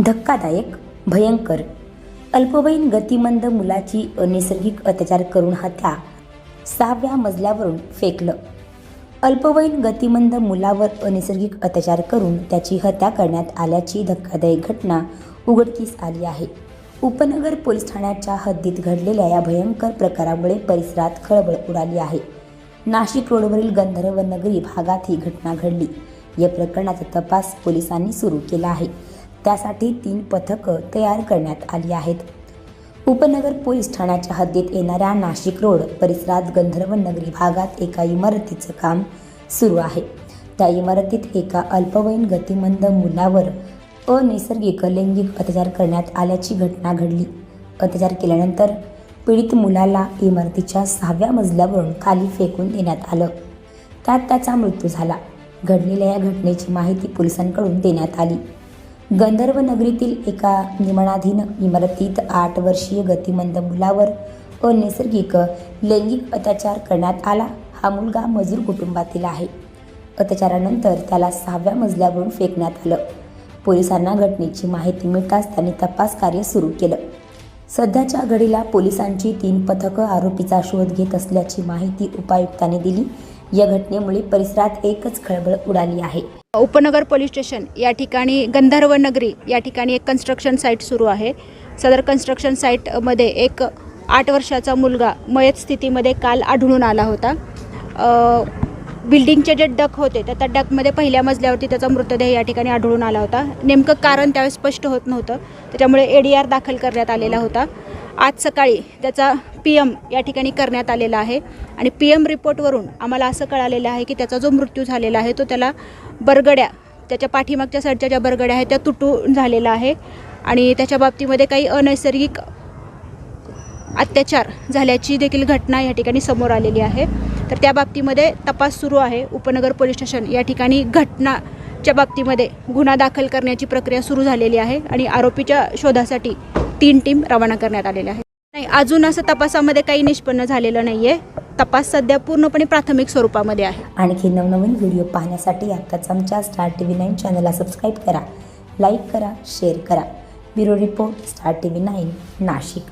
धक्कादायक भयंकर अल्पवयीन गतिमंद मुलाची अनैसर्गिक अत्याचार करून हत्या सहाव्या मजल्यावरून फेकलं. अल्पवयीन गतिमंद मुलावर अनैसर्गिक अत्याचार करून त्याची हत्या करण्यात आल्याची धक्कादायक घटना उघडकीस आली आहे. उपनगर पोलीस ठाण्याच्या हद्दीत घडलेल्या या भयंकर प्रकारामुळे परिसरात खळबळ उडाली आहे. नाशिक रोडवरील गंधर्व नगरी भागात ही घटना घडली. या प्रकरणाचा तपास पोलिसांनी सुरू केला आहे. त्यासाठी तीन पथकं तयार करण्यात आली आहेत. उपनगर पोलीस ठाण्याच्या हद्दीत येणाऱ्या नाशिक रोड परिसरात गंधर्व नगरी भागात एका इमारतीचं काम सुरू आहे. त्या इमारतीत एका अल्पवयीन गतिमंद मुलावर अनैसर्गिक लैंगिक अत्याचार करण्यात आल्याची घटना घडली. अत्याचार केल्यानंतर पीडित मुलाला इमारतीच्या सहाव्या मजल्यावरून खाली फेकून देण्यात आलं. त्यात त्याचा मृत्यू झाला. घडलेल्या या घटनेची माहिती पोलिसांकडून देण्यात आली. गंधर्व नगरीतील एका निमणाधीन इमारतीत आठ वर्षीय गतिमंद मुलावर अनैसर्गिक लैंगिक अत्याचार करण्यात आला. हा मुलगा मजूर कुटुंबातील आहे. अत्याचारानंतर त्याला सहाव्या मजल्यावरून फेकण्यात आलं. पोलिसांना घटनेची माहिती मिळताच त्यांनी तपास कार्य सुरू केलं. सध्याच्या घडीला पोलिसांची तीन पथकं आरोपीचा शोध घेत असल्याची माहिती उपायुक्तांनी दिली. या घटनेमुळे परिसरात एकच खळबळ उडाली आहे. उपनगर पोलीस स्टेशन या ठिकाणी गंधर्व नगरी या ठिकाणी एक कन्स्ट्रक्शन साईट सुरू आहे. सदर कन्स्ट्रक्शन साईटमध्ये एक आठ वर्षाचा मुलगा मयत स्थितीमध्ये काल आढळून आला होता. बिल्डिंगचे जे डक होते तर त्या डकमध्ये पहिल्या मजल्यावरती त्याचा मृतदेह या ठिकाणी आढळून आला होता. नेमकं कारण त्यावेळेस स्पष्ट होत नव्हतं. त्याच्यामुळे ए डी आर दाखल करण्यात आलेला होता. आज सकाळी त्याचा पी एम या ठिकाणी करण्यात आलेला आहे. आणि पी एम रिपोर्टवरून आम्हाला असं कळालेलं आहे की त्याचा जो मृत्यू झालेला आहे तो त्याला बरगड्या त्याच्या पाठीमागच्या साईडच्या ज्या बरगड्या आहेत त्या तुटून झालेला आहे. आणि त्याच्या बाबतीमध्ये काही अनैसर्गिक अत्याचार झाल्याची देखील घटना या ठिकाणी समोर आलेली आहे. तर त्या बाबतीमध्ये तपास सुरू आहे. उपनगर पोलीस स्टेशन या ठिकाणी घटना च्या बाबतीमध्ये गुन्हा दाखल करण्याची प्रक्रिया सुरू झालेली आहे आणि आरोपीच्या शोधासाठी तीन टीम रवाना करण्यात आलेल्या आहेत नाही अजून असं तपासामध्ये काही निष्पन्न झालेलं नाही आहे तपास सध्या पूर्णपणे प्राथमिक स्वरूपामध्ये आहे. आणखी नवनवीन व्हिडिओ पाहण्यासाठी आत्ताच आमच्या स्टार टी व्ही नाईन चॅनलला सबस्क्राईब करा लाईक करा शेअर करा. Bureau report star TV nine Nashik.